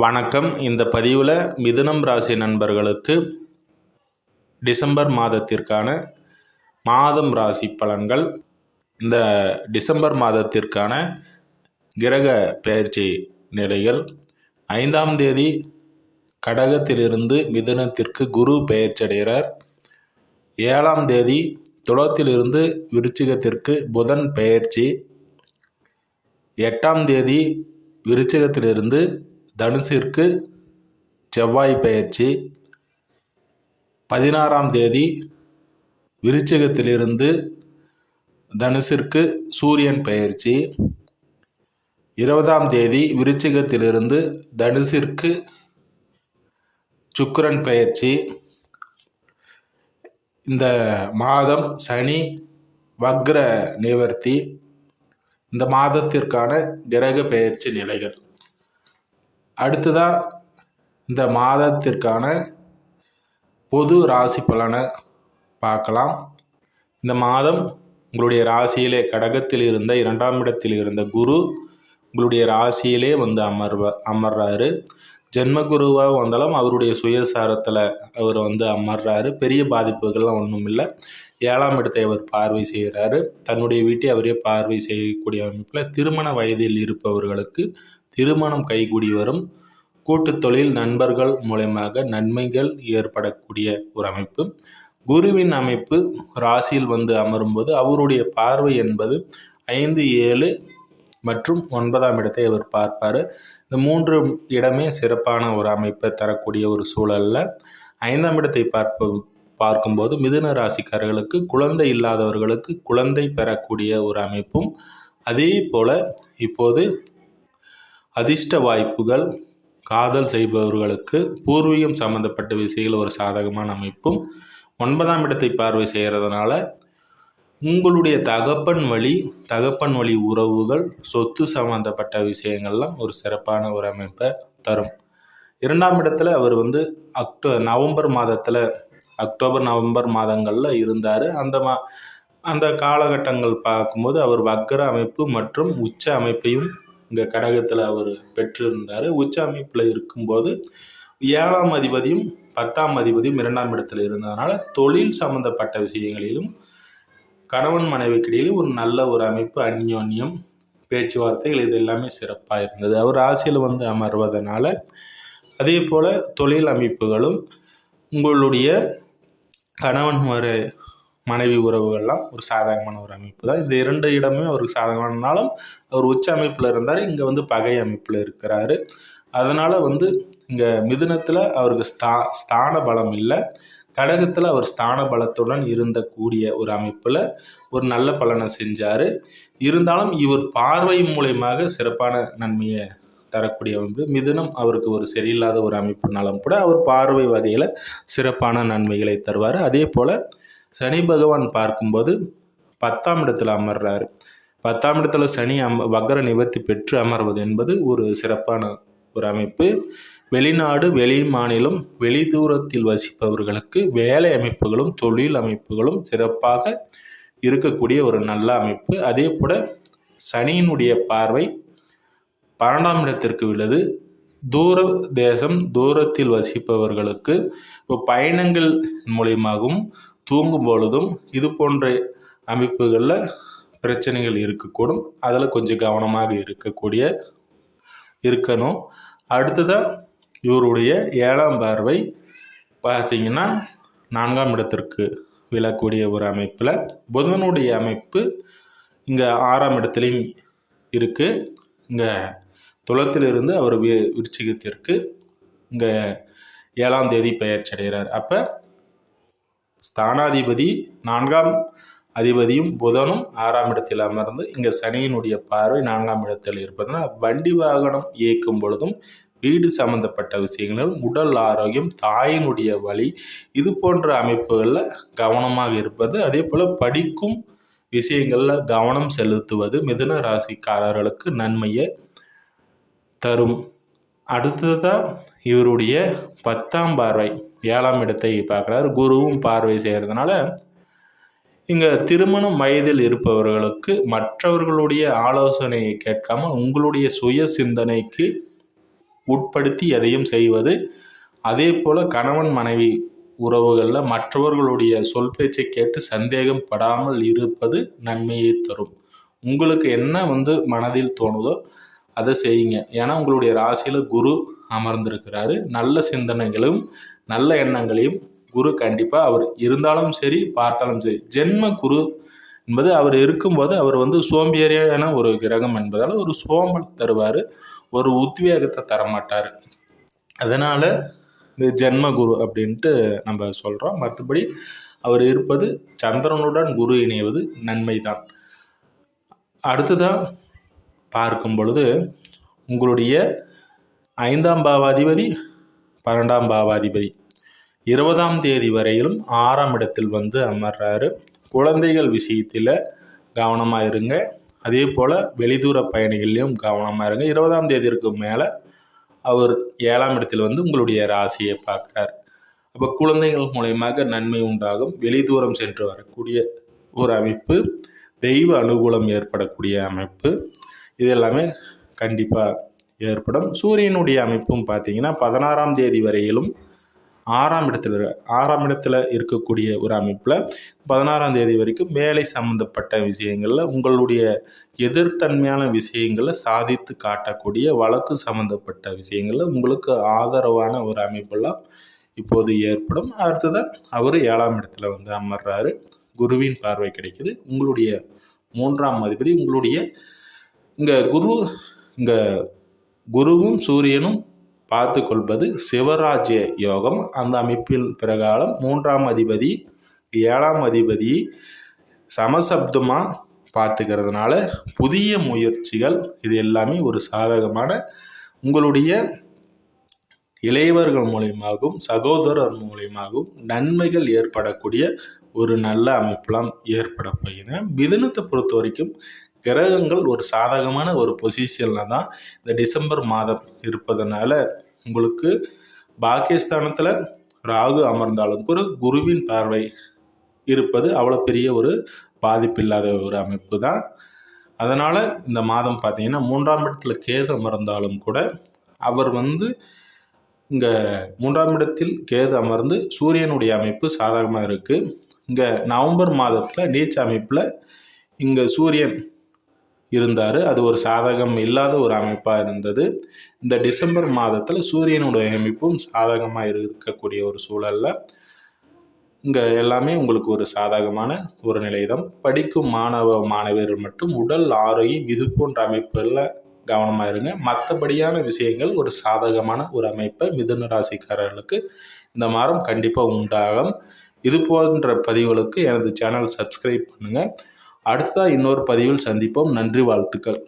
வணக்கம். இந்த பதிவில் மிதுனம் ராசி நண்பர்களுக்கு டிசம்பர் மாதத்திற்கான மாதம் ராசி பலன்கள் இந்த டிசம்பர் மாதத்திற்கான கிரக பெயர்ச்சி நிலைகள் ஐந்தாம் தேதி கடகத்திலிருந்து மிதுனத்திற்கு குரு பெயர்ச்சடைகிறார் ஏழாம் தேதி துலத்திலிருந்து விருச்சிகத்திற்கு புதன் பெயர்ச்சி. எட்டாம் தேதி விருச்சிகத்திலிருந்து தனுசிற்கு செவ்வாய் பயிற்சி பதினாறாம் தேதி விருச்சகத்திலிருந்து தனுசிற்கு சூரியன் பயிற்சி இருபதாம் தேதி விருச்சிகத்திலிருந்து தனுசிற்கு சுக்கரன் பயிற்சி இந்த மாதம் சனி வக்ர நிவர்த்தி. இந்த மாதத்திற்கான கிரக பயிற்சி நிலைகள். அடுத்ததாக இந்த மாதத்திற்கான பொது ராசி பலனை பார்க்கலாம். இந்த மாதம் உங்களுடைய ராசியிலே கடகத்தில் இருந்த இரண்டாம் இடத்தில் இருந்த குரு உங்களுடைய ராசியிலே வந்து அமர்வ அமர்றாரு. ஜென்மகுருவாக வந்தாலும் அவருடைய சுயசாரத்தில் அவர் வந்து அமர்றாரு. பெரிய பாதிப்புகள்லாம் ஒன்றும் இல்லை ஏழாம் இடத்தை அவர் பார்வை செய்கிறாரு. தன்னுடைய வீட்டை அவரே பார்வை செய்யக்கூடிய அமைப்பில் திருமண வயதில் இருப்பவர்களுக்கு திருமணம் கைகூடி வரும் கூட்டு தொழில் நண்பர்கள் மூலயமாக நன்மைகள் ஏற்படக்கூடிய ஒரு அமைப்பு. குருவின் அமைப்பு ராசியில் வந்து அமரும்போது அவருடைய பார்வை என்பது ஐந்து ஏழு மற்றும் ஒன்பதாம் இடத்தை அவர் பார்ப்பார். இந்த மூன்று இடமே சிறப்பான ஒரு அமைப்பை தரக்கூடிய ஒரு சூழலில். ஐந்தாம் இடத்தை பார்ப்ப பார்க்கும்போது மிதுன ராசிக்காரர்களுக்கு குழந்தை இல்லாதவர்களுக்கு குழந்தை பெறக்கூடிய ஒரு அமைப்பும். அதே போல் இப்போது அதிர்ஷ்ட வாய்ப்புகள் காதல் செய்பவர்களுக்கு பூர்வீகம் சம்பந்தப்பட்ட விஷயங்கள் ஒரு சாதகமான அமைப்பும் ஒன்பதாம் இடத்தை பார்வை செய்கிறதுனால உங்களுடைய தகப்பன் வழி தகப்பன் வழி உறவுகள் சொத்து சம்பந்தப்பட்ட விஷயங்கள்லாம் ஒரு சிறப்பான ஒரு அமைப்பை தரும். இரண்டாம் இடத்துல அவர் வந்து அக்டோ நவம்பர் மாதத்தில் அக்டோபர் நவம்பர் மாதங்களில் இருந்தார். அந்த மா அந்த காலகட்டங்கள் பார்க்கும்போது அவர் வக்கர அமைப்பு மற்றும் உச்ச அமைப்பையும் இங்கே கடகத்தில் அவர் பெற்றிருந்தார். உச்ச அமைப்பில் இருக்கும்போது ஏழாம் அதிபதியும் பத்தாம் அதிபதியும் இரண்டாம் இடத்தில் இருந்ததுனால தொழில் சம்பந்தப்பட்ட விஷயங்களிலும் கணவன் மனைவிக்கிடையிலும் ஒரு நல்ல ஒரு அமைப்பு அந்யோன்யம் பேச்சுவார்த்தைகள் இது எல்லாமே சிறப்பாக இருந்தது. அவர் ஆசையில் வந்து அமர்வதனால அதே போல் தொழில் அமைப்புகளும் உங்களுடைய கணவன் ஒரு மனைவி உறவுகள்லாம் ஒரு சாதகமான ஒரு அமைப்பு தான். இந்த இரண்டு இடமே அவருக்கு சாதகமானாலும் அவர் உச்ச அமைப்பில் இருந்தார் இங்கே வந்து பகை அமைப்பில் இருக்கிறாரு. அதனால் வந்து இங்கே மிதுனத்தில் அவருக்கு ஸ்தா ஸ்தான பலம் இல்லை. கடகத்தில் அவர் ஸ்தான பலத்துடன் இருந்தக்கூடிய ஒரு அமைப்பில் ஒரு நல்ல பலனை செஞ்சார். இருந்தாலும் இவர் பார்வை மூலயமாக சிறப்பான நன்மையை தரக்கூடிய அமைப்பு. மிதுனம் அவருக்கு ஒரு சரியில்லாத ஒரு அமைப்புனாலும் கூட அவர் பார்வை வகையில் சிறப்பான நன்மைகளை தருவார். அதே போல் சனி பகவான் பார்க்கும்போது பத்தாம் இடத்தில் அமர்றாரு. பத்தாம் இடத்துல சனி அம வக்கர நிவர்த்தி பெற்று அமர்வது என்பது ஒரு சிறப்பான ஒரு அமைப்பு. வெளிநாடு வெளி மாநிலம் வெளி தூரத்தில் வசிப்பவர்களுக்கு வேலை அமைப்புகளும் தொழில் அமைப்புகளும் சிறப்பாக இருக்கக்கூடிய ஒரு நல்ல அமைப்பு. அதே போல் சனியினுடைய பார்வை பன்னெண்டாம் இடத்திற்கு உள்ளது. தூர தேசம் தூரத்தில் வசிப்பவர்களுக்கு இப்போ பயணங்கள் மூலியமாகவும் தூங்கும் பொழுதும் இது போன்ற அமைப்புகளில் பிரச்சனைகள் இருக்கக்கூடும். அதில் கொஞ்சம் கவனமாக இருக்கக்கூடிய இருக்கணும். அடுத்ததாக இவருடைய ஏழாம் பார்வை பார்த்திங்கன்னா நான்காம் இடத்திற்கு விழக்கூடிய ஒரு அமைப்பில். புதனுடைய அமைப்பு இங்கே ஆறாம் இடத்துலையும் இருக்குது இங்கே துளத்திலிருந்து அவர் வி விருச்சிகத்திற்கு இங்கே ஏழாம் தேதி பெயர்ச்சி அடைகிறார். அப்போ ஸ்தானாதிபதி நான்காம் அதிபதியும் புதனும் ஆறாம் இடத்தில் அமர்ந்து இங்கே சனியினுடைய பார்வை நான்காம் இடத்தில் இருப்பதனால் வண்டி வாகனம் இயக்கும் பொழுதும் வீடு சம்பந்தப்பட்ட விஷயங்களும் உடல் ஆரோக்கியம் தாயினுடைய வழி இது போன்ற அமைப்புகளில் கவனமாக இருப்பது அதே போல் படிக்கும் விஷயங்களில் கவனம் செலுத்துவது மிதுன ராசிக்காரர்களுக்கு நன்மையை தரும். அடுத்ததாக இவருடைய பத்தாம் பார்வை. ஏழாம் இடத்தை பார்க்குறாரு. குருவும் பார்வை செய்கிறதுனால இங்கே திருமணம் வயதில் இருப்பவர்களுக்கு மற்றவர்களுடைய ஆலோசனையை கேட்காம உங்களுடைய சுய சிந்தனைக்கு உட்படுத்தி எதையும் செய்வது. அதே போல் கணவன் மனைவி உறவுகளில் மற்றவர்களுடைய சொல் பேச்சை கேட்டு சந்தேகம் படாமல் இருப்பது நன்மையை தரும். உங்களுக்கு என்ன வந்து மனதில் தோணுதோ அதை செய்யுங்க. ஏன்னா உங்களுடைய ராசியில் குரு அமர்ந்திருக்கிறாரு. நல்ல சிந்தனைகளும் நல்ல எண்ணங்களையும் குரு கண்டிப்பாக அவர் இருந்தாலும் சரி பார்த்தாலும் சரி ஜென்ம குரு என்பது அவர் இருக்கும்போது அவர் வந்து சோம்பேறியான ஒரு கிரகம் என்பதால் ஒரு சோம்பல் தருவார் ஒரு உத்வேகத்தை தரமாட்டார். அதனால் இந்த ஜென்ம குரு அப்படின்ட்டு நம்ம சொல்கிறோம் மற்றபடி அவர் இருப்பது சந்திரனுடன் குரு இணைவது நன்மை தான் அடுத்ததாக பார்க்கும் பொழுது உங்களுடைய ஐந்தாம் பாவாதிபதி பன்னெண்டாம் பாவாதிபதி. இருபதாம் தேதி வரையிலும் ஆறாம் இடத்தில் வந்து அமர்றாரு. குழந்தைகள் விஷயத்தில் கவனமாக இருங்க. அதே போல் வெளிதூர பயணிகள்லையும் கவனமாக இருங்க. இருபதாம் தேதிக்கு மேலே அவர் ஏழாம் இடத்தில் வந்து உங்களுடைய ராசியை பார்க்குறார். அப்போ குழந்தைகள் மூலயமாக நன்மை உண்டாகும். வெளிதூரம் சென்று வரக்கூடிய ஒரு அமைப்பு தெய்வ அனுகூலம் ஏற்படக்கூடிய அமைப்பு. இது எல்லாமே கண்டிப்பாக ஏற்படும். சூரியனுடைய அமைப்பும் பார்த்தீங்கன்னா பதினாறாம் தேதி வரையிலும் ஆறாம் இடத்துல ஆறாம் இடத்துல இருக்கக்கூடிய ஒரு அமைப்பில் பதினாறாம் தேதி வரைக்கும் வேலை சம்மந்தப்பட்ட விஷயங்களில் உங்களுடைய எதிர்த்தன்மையான விஷயங்களை சாதித்து காட்டக்கூடிய வழக்கு சம்மந்தப்பட்ட விஷயங்களில் உங்களுக்கு ஆதரவான ஒரு அமைப்பெல்லாம் இப்போது ஏற்படும். அடுத்ததான் அவர் ஏழாம் இடத்துல வந்து அமர்றாரு. குருவின் பார்வை கிடைக்குது. உங்களுடைய மூன்றாம் அதிபதி உங்களுடைய இங்கே குரு இங்கே குருவும் சூரியனும் பார்த்து கொள்வது சிவராஜ்ய யோகம். அந்த அமைப்பின் பிரகாரம் மூன்றாம் அதிபதி ஏழாம் அதிபதி சமசப்தமாக பார்த்துக்கிறதுனால புதிய முயற்சிகள் இது எல்லாமே ஒரு சாதகமான உங்களுடைய இளையவர்கள் மூலியமாகவும் சகோதரர் மூலியமாகவும் நன்மைகள் ஏற்படக்கூடிய ஒரு நல்ல அமைப்பெல்லாம் ஏற்பட போகிறேன் மிதனத்தை பொறுத்த வரைக்கும் கிரகங்கள் ஒரு சாதகமான ஒரு பொசிஷனில் தான் இந்த டிசம்பர் மாதம் இருப்பதனால உங்களுக்கு பாகிஸ்தானத்தில் ராகு அமர்ந்தாலும் கூட குருவின் பார்வை இருப்பது அவ்வளோ பெரிய ஒரு பாதிப்பில்லாத ஒரு அமைப்பு தான். அதனால் இந்த மாதம் பார்த்திங்கன்னா மூன்றாம் இடத்துல கேது அமர்ந்தாலும் கூட அவர் வந்து இங்கே மூன்றாம் இடத்தில் கேது அமர்ந்து சூரியனுடைய அமைப்பு சாதகமாக இருக்குது இங்கே நவம்பர் மாதத்தில் நீச்ச அமைப்பில் இங்கே சூரியன் இருந்தார். அது ஒரு சாதகம் இல்லாத ஒரு அமைப்பாக இருந்தது. இந்த டிசம்பர் மாதத்தில் சூரியனுடைய அமைப்பும் சாதகமாக இருக்கக்கூடிய ஒரு சூழலில் இங்கே எல்லாமே உங்களுக்கு ஒரு சாதகமான ஒரு நிலைதான் படிக்கும் மாணவ மாணவியர்கள் மட்டும் உடல் ஆரோக்கியம் இது போன்ற அமைப்புகளில் கவனமாக இருங்க. மற்றபடியான விஷயங்கள் ஒரு சாதகமான ஒரு அமைப்பை மிதுன ராசிக்காரர்களுக்கு இந்த மாதம் கண்டிப்பாக உண்டாகும். இது போன்ற பதிவுகளுக்கு எனது சேனல் சப்ஸ்கிரைப் பண்ணுங்கள் அடுத்ததாக இன்னொரு பதிவில் சந்திப்போம். நன்றி வாழ்த்துக்கள்.